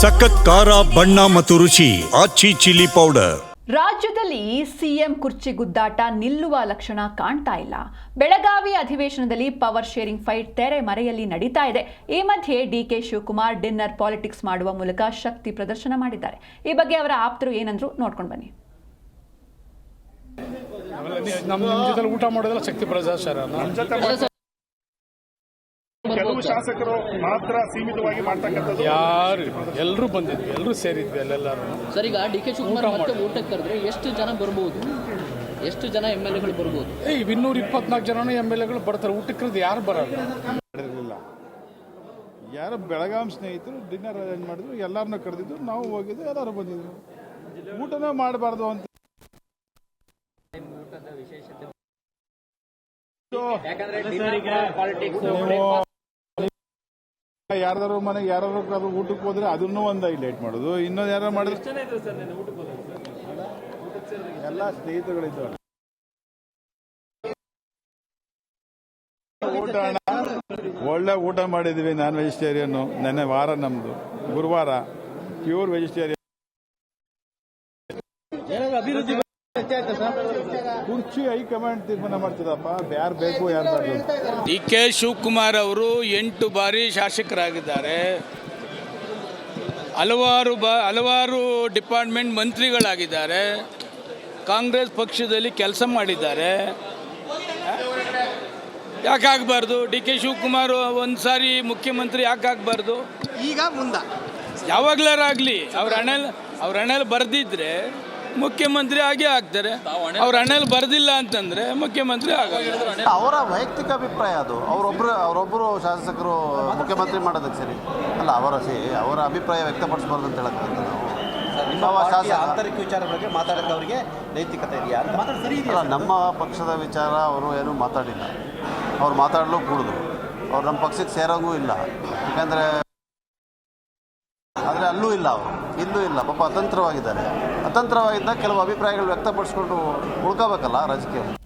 ಸಖತ್ ಖಾರ ಬಣ್ಣ ಮತ್ತು ರುಚಿ ಆಚಿ ಚಿಲ್ಲಿ ಪೌಡರ್. ರಾಜ್ಯದಲ್ಲಿ ಸಿಎಂ ಕುರ್ಚಿ ಗುದ್ದಾಟ ನಿಲ್ಲುವ ಲಕ್ಷಣ ಕಾಣ್ತಾ ಇಲ್ಲ. ಬೆಳಗಾವಿ ಅಧಿವೇಶನದಲ್ಲಿ ಪವರ್ ಶೇರಿಂಗ್ ಫೈಟ್ ತೆರೆ ಮರೆಯಲ್ಲಿ ನಡೀತಾ ಇದೆ. ಈ ಮಧ್ಯೆ ಡಿಕೆ ಶಿವಕುಮಾರ್ ಡಿನ್ನರ್ ಪಾಲಿಟಿಕ್ಸ್ ಮಾಡುವ ಮೂಲಕ ಶಕ್ತಿ ಪ್ರದರ್ಶನ ಮಾಡಿದ್ದಾರೆ. ಈ ಬಗ್ಗೆ ಅವರ ಆಪ್ತರು ಏನಂದ್ರು ನೋಡ್ಕೊಂಡು ಬನ್ನಿ. ನಮ್ಮ ಊಟ ಮಾಡೋದೆಲ್ಲ ಶಕ್ತಿ ಪ್ರದರ್ಶನ. ಕೆಲವು ಶಾಸಕರು ಮಾತ್ರ ಸೀಮಿತವಾಗಿ ಮಾಡ್ತಕ್ಕಂಥದ್ದು. ಯಾರು ಎಲ್ಲರೂ ಬಂದಿದ್ವಿ ಎಲ್ಲರೂ ಸೇರಿದ್ವಿ ಅಲ್ಲೆಲ್ಲರೂ. ಸರ್ ಈಗ ಡಿ ಕೆ ಶಿವಕುಮಾರ್ ಊಟ ಮತ್ತೆ ಊಟಕ್ಕೆ ಕರೆದ್ರೆ ಎಷ್ಟು ಜನ ಬರ್ಬೋದು? ಎಷ್ಟು ಜನ ಎಂ ಎಲ್ ಎಗಳು ಬರ್ಬೋದು? ಏ ಇನ್ನೂರ ಇಪ್ಪತ್ನಾಲ್ಕು ಜನನೂ ಎಂ ಎಲ್ ಎಗಳು ಬರ್ತಾರೆ. ಊಟಕ್ಕೆ ಕರೆದು ಯಾರು ಬರಲ್ಲ. ಮಾಡಿರಲಿಲ್ಲ. ಯಾರೋ ಬೆಳಗಾಂ ಸ್ನೇಹಿತರು ಡಿನ್ನರ್ ಅರೇಂಜ್ ಮಾಡಿದ್ರು ಎಲ್ಲರನ್ನೂ ಕರೆದಿದ್ರು ನಾವು ಹೋಗಿದ್ದು ಎಲ್ಲರೂ ಬಂದಿದ್ರು. ಊಟನೇ ಮಾಡಬಾರ್ದು ಅಂತ. ಯಾರ್ದಾರು ಮನೆಗೆ ಯಾರು ಕರೆದು ಊಟಕ್ಕೆ ಹೋದ್ರೆ ಅದನ್ನು ಒಂದು ಲೇಟ್ ಮಾಡೋದು. ಇನ್ನೊಂದು ಯಾರು ಮಾಡಿದ್ರೆ ಎಲ್ಲ ಸ್ನೇಹಿತರುಗಳಿದ್ದಾರೆ ಊಟ ಒಳ್ಳೆ ಊಟ ಮಾಡಿದ್ವಿ ನಾನ್ ವೆಜಿಟೇರಿಯನ್. ನೆನ್ನೆ ವಾರ ನಮ್ದು. ಗುರುವಾರ ಪ್ಯೂರ್ ವೆಜಿಟೇರಿಯನ್ ಕುರ್ಚಿ ಹೈಕಮಾಂಡ್ ತೀರ್ಮಾನ ಮಾಡ್ತದಪ್ಪ ಯಾರು ಬೇಕು ಯಾರು ಡಿ ಕೆ ಶಿವಕುಮಾರ್ ಅವರು ಎಂಟು ಬಾರಿ ಶಾಸಕರಾಗಿದ್ದಾರೆ. ಹಲವಾರು ಬ ಹಲವಾರು ಡಿಪಾರ್ಟ್ಮೆಂಟ್ ಮಂತ್ರಿಗಳಾಗಿದ್ದಾರೆ. ಕಾಂಗ್ರೆಸ್ ಪಕ್ಷದಲ್ಲಿ ಕೆಲಸ ಮಾಡಿದ್ದಾರೆ. ಯಾಕಾಗಬಾರ್ದು? ಡಿ ಕೆ ಶಿವಕುಮಾರ್ ಒಂದು ಸಾರಿ ಮುಖ್ಯಮಂತ್ರಿ ಯಾಕಾಗಬಾರ್ದು? ಈಗ ಮುಂದ. ಯಾವಾಗ್ಲಾರಾಗಲಿ ಅವ್ರ ಹಣೆಲ್ ಅವ್ರ ಹಣೆಲ್ ಬರೆದಿದ್ರೆ ಮುಖ್ಯಮಂತ್ರಿ ಆಗೇ ಆಗ್ತಾರೆ. ಅವ್ರ ಹಣೆಯಲ್ಲಿ ಬರೆದಿಲ್ಲ ಅಂತಂದ್ರೆ ಮುಖ್ಯಮಂತ್ರಿ ಆಗಲ್ಲ. ಅವರ ವೈಯಕ್ತಿಕ ಅಭಿಪ್ರಾಯ ಅದು. ಅವರೊಬ್ಬರು ಅವರೊಬ್ಬರು ಶಾಸಕರು ಮುಖ್ಯಮಂತ್ರಿ ಮಾಡೋದಕ್ಕೆ ಸರಿ. ಅಲ್ಲ ಅವರ ಸಿ ಅವರ ಅಭಿಪ್ರಾಯ ವ್ಯಕ್ತಪಡಿಸಬಾರ್ದು ಅಂತ ಹೇಳಕ್ಕೆ ನಾವು. ನಮ್ಮ ಶಾಸಕ ಆಂತರಿಕ ವಿಚಾರ ಬಗ್ಗೆ ಮಾತಾಡಕ್ಕೆ ಅವರಿಗೆ ನೈತಿಕತೆ ಇದೆಯಾ ಅಲ್ಲ ನಮ್ಮ ಪಕ್ಷದ ವಿಚಾರ ಅವರು ಏನೂ ಮಾತಾಡಿಲ್ಲ. ಅವ್ರು ಮಾತಾಡಲು ಕೂಡುದು. ಅವ್ರು ನಮ್ಮ ಪಕ್ಷಕ್ಕೆ ಸೇರೋಂಗೂ ಇಲ್ಲ. ಯಾಕಂದರೆ ಆದರೆ ಅಲ್ಲೂ ಇಲ್ಲ ಅವರು. ಇಲ್ಲೂ ಇಲ್ಲ ಪಾಪ ಅತಂತ್ರವಾಗಿದ್ದಾರೆ. ಅತಂತ್ರವಾಗಿದ್ದ ಕೆಲವು ಅಭಿಪ್ರಾಯಗಳು ವ್ಯಕ್ತಪಡಿಸ್ಕೊಂಡು ಉಳ್ಕೋಬೇಕಲ್ಲ ರಾಜಕೀಯ